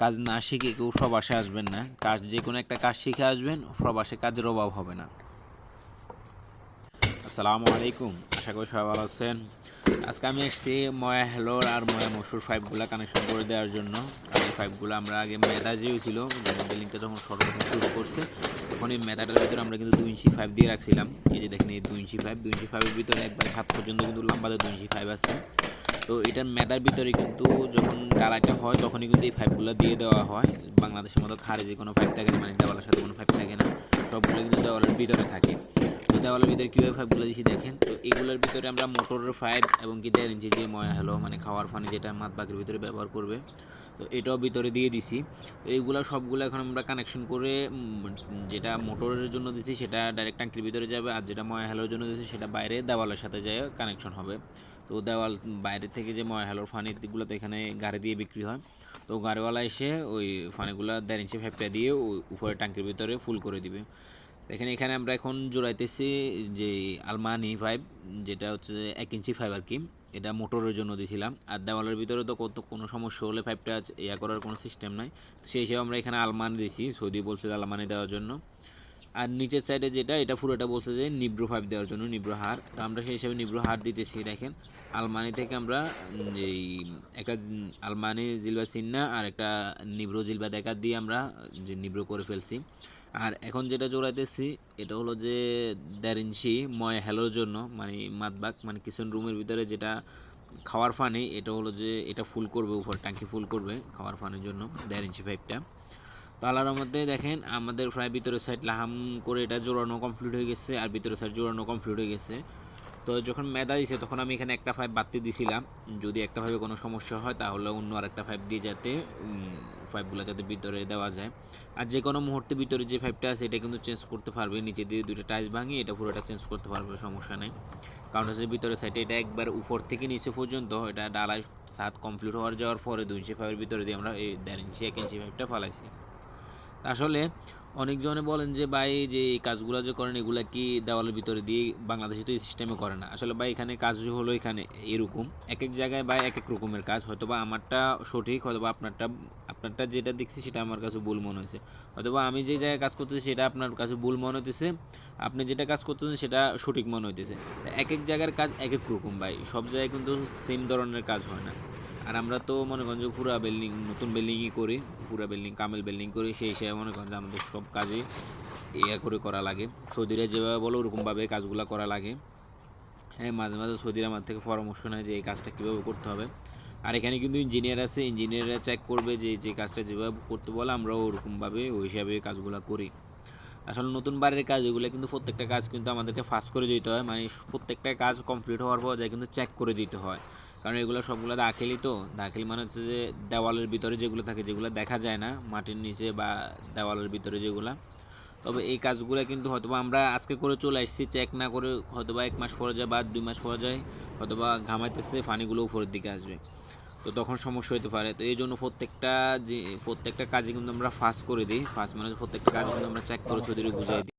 কাজ না শিখে কেউ প্রবাসে আসবেন না। কাজ যে কোনো একটা কাজ শিখে আসবেন প্রবাসে কাজের অভাব হবে না। আসসালামু আলাইকুম, আশা করি সবাই ভালো আছেন। আজকে আমি এসেছি ময়া হেলোর আর ময়া মসুর ফাইভগুলো কানেকশন করে দেওয়ার জন্য। এই ফাইভগুলো আমরা আগে মেদা যেও ছিল বিল্ডিংটা যখন সর্বপ্রথম শুরু করছে তখন এই মেদাটার ভিতরে আমরা কিন্তু দুই ইঞ্চি ফাইভ দিয়ে রাখছিলাম। এই যে দেখেন এই দুই ইঞ্চি ফাইভ দুই ইঞ্চি ফাইভের ভিতরে একবার ছাদ পর্যন্ত কিন্তু লম্বাতে দুই ইঞ্চি ফাইভ আছে। তো এটার মেদার ভিতরে কিন্তু যখন ডালাটা হয়, তখনই কিন্তু এই পাইপগুলো দিয়ে দেওয়া হয়। বাংলাদেশের মতো খারেজে কোনো পাইপ থাকে না মানে দেওয়ালের সাথে কোনো পাইপ থাকে না, সবগুলো কিন্তু দেওয়ালের ভিতরে থাকে। দেওয়ালের ভিতরে কীভাবে পাইপগুলো দিয়েছি দেখেন। তো এগুলোর ভিতরে আমরা মোটরের পাইপ এবং কি দেড় ইঞ্চি যে ময়া হলো মানে খাওয়ার ফানি যেটা মাছ বাকির ভিতরে ব্যবহার করবে, তো এটাও ভিতরে দিয়ে দিছি। তো এইগুলো সবগুলো এখন আমরা কানেকশন করে যেটা মোটরের জন্য দিছি সেটা ডাইরেক্ট ট্যাঙ্কির ভিতরে যাবে, আর যেটা ময়া হেলোর জন্য দিছি সেটা বাইরে দেওয়ালের সাথে যায় কানেকশন হবে। তো দেওয়াল, বাইরে থেকে যে ময়া হেলোর ফানিগুলো তো এখানে গাড়ি দিয়ে বিক্রি হয়। তো গাড়িওয়ালা এসে ওই ফানিগুলো দেড় ইঞ্চি ফ্যাপটা দিয়ে ওই উপরে ট্যাঙ্কির ভিতরে ফুল করে দিবে। এখানে এখানে আমরা এখন জোড়াইতেছি যে আলমানি ফাইভ যেটা হচ্ছে এক ইঞ্চি ফাইভ আর কি এটা মোটরের জন্য দিয়েছিলাম আর দেওয়ালের ভিতরে তো কত, কোনো সমস্যা হলে পাইপটা ইয়া করার কোনো সিস্টেম নাই। সেই হিসেবে আমরা এখানে আলমানি দিয়েছি সৌদি বলছিল আলমানি দেওয়ার জন্য। আর নিচের সাইডে যেটা, এটা পুরোটা বলছে যে নিব্রো ফাইভ দেওয়ার জন্য, নিব্রো হার। তো আমরা সেই হিসাবে নিব্রো হার দিতেছি, দেখেন। আলমানি থেকে আমরা যেই একটা আলমানি জিলবা সিন্না আর একটা নিব্রো জিলবা দেখা দিয়ে আমরা, যে নিব্রো করে ফেলছি। আর এখন যেটা জোড়াইতেছি, এটা হলো যে দেড় ইঞ্চি, ময় হ্যালোর জন্য মানে মাতবাক মানে কিচেন রুমের ভিতরে যেটা খাওয়ার ফানি এটা হলো যে এটা ফুল করবে উপর, ট্যাঙ্কি ফুল করবে খাওয়ার ফানির জন্য, দেড় ইঞ্চি পাইপটা তো আলার মধ্যে দেখেন, আমাদের প্রায় ভিতরের সাইড লাহাম করে এটা জোড়ানো কমপ্লিট হয়ে গেছে, আর ভিতরের সাইড জোড়ানো কমপ্লিট হয়ে গেছে। তো যখন মেদা দিছে, তখন আমি এখানে একটা পাইপ বাড়তে দিছিলাম। যদি একটা ভাবে কোনো সমস্যা হয়, তাহলে অন্য আরেকটা পাইপ দিয়ে যাতে পাইপগুলো যাতে ভিতরে দেওয়া যায়। আর যে কোনো মুহূর্তে ভিতরে যে পাইপটা আছে, এটা কিন্তু চেঞ্জ করতে পারবে। নিচে দিয়ে দুটো টাইলস ভাঙিয়ে এটা পুরোটা চেঞ্জ করতে পারবে, সমস্যা নেই। কারণ হচ্ছে ভিতরের সাইডে এটা একবার উপর থেকে নিচে পর্যন্ত, এটা ডালাই সাত কমপ্লিট হওয়ার যাওয়ার পরে দুই ইঞ্চি পাইপের ভিতরে দিয়ে আমরা এই দেড় ইঞ্চি এক ইঞ্চি ফাইভটা ফালাইছি। আসলে অনেকজনে বলেন যে, ভাই, যে এই কাজগুলো যে করেন, এগুলা কি দেওয়ালের ভিতরে দিয়ে বাংলাদেশে তো এই সিস্টেমে করে না? আসলে ভাই, এখানে কাজ হলো এখানে এরকম। এক এক জায়গায় ভাই এক এক রকমের কাজ। হয়তো বা আমারটা সঠিক হয়তো বা আপনারটা আপনারটা যেটা দেখছি সেটা আমার কাছে ভুল মনে হয়েছে হয়তো বা আমি যে জায়গায় কাজ করতেছি সেটা আপনার কাছে ভুল মনে হতেছে আপনি যেটা কাজ করতেছেন সেটা সঠিক মনে হইতেছে। এক এক জায়গার কাজ এক এক রকম ভাই। সব জায়গায় কিন্তু সেম ধরনের কাজ হয় না। আর আমরা তো মনে করেন যে পুরা বিল্ডিং নতুন বিল্ডিংই করি পুরা বিল্ডিং কামেল বিল্ডিং করি, সেই হিসাবে মনে করেন যে আমাদের সব কাজই ইয়ে করে করা লাগে। সৌদিরা যেভাবে বলো ওরকমভাবে কাজগুলো করা লাগে। হ্যাঁ মাঝে মাঝে সৌদিরা আমার থেকে পরামর্শ নেয় যে এই কাজটা কীভাবে করতে হবে। আর এখানে কিন্তু ইঞ্জিনিয়ার আছে ইঞ্জিনিয়াররা চেক করবে যে যে কাজটা যেভাবে করতে বলে আমরা ওরকমভাবে ওই হিসাবে কাজগুলো করি। আসলে নতুন বাড়ির কাজ, এগুলো কিন্তু প্রত্যেকটা কাজ কিন্তু আমাদেরকে ফাস্ট করে দিতে হয়। মানে প্রত্যেকটা কাজ কমপ্লিট হওয়ার পর যায় কিন্তু চেক করে দিতে হয়। কারণ এগুলো সবগুলো দাখিলি তো। দাখিল মানে হচ্ছে যে দেওয়ালের ভিতরে যেগুলো থাকে, যেগুলো দেখা যায় না, মাটির নিচে বা দেওয়ালের ভিতরে যেগুলো। তবে এই কাজগুলো কিন্তু হয়তোবা আমরা আজকে করে চলে আসছি চেক না করে হয়তোবা এক মাস পরে যায় বা দুই মাস পরে যায়, হয়তোবা ঘামাইতেছে, পানিগুলো উপরের দিকে আসবে। তো তখন সমস্যা হতে পারে। তো এই জন্য প্রত্যেকটা যে, প্রত্যেকটা কাজে কিন্তু আমরা ফাস্ট করে দিই। ফাস্ট মানে প্রত্যেকটা কাজ কিন্তু আমরা চেক করে চৌধুরী বুঝাই দিই।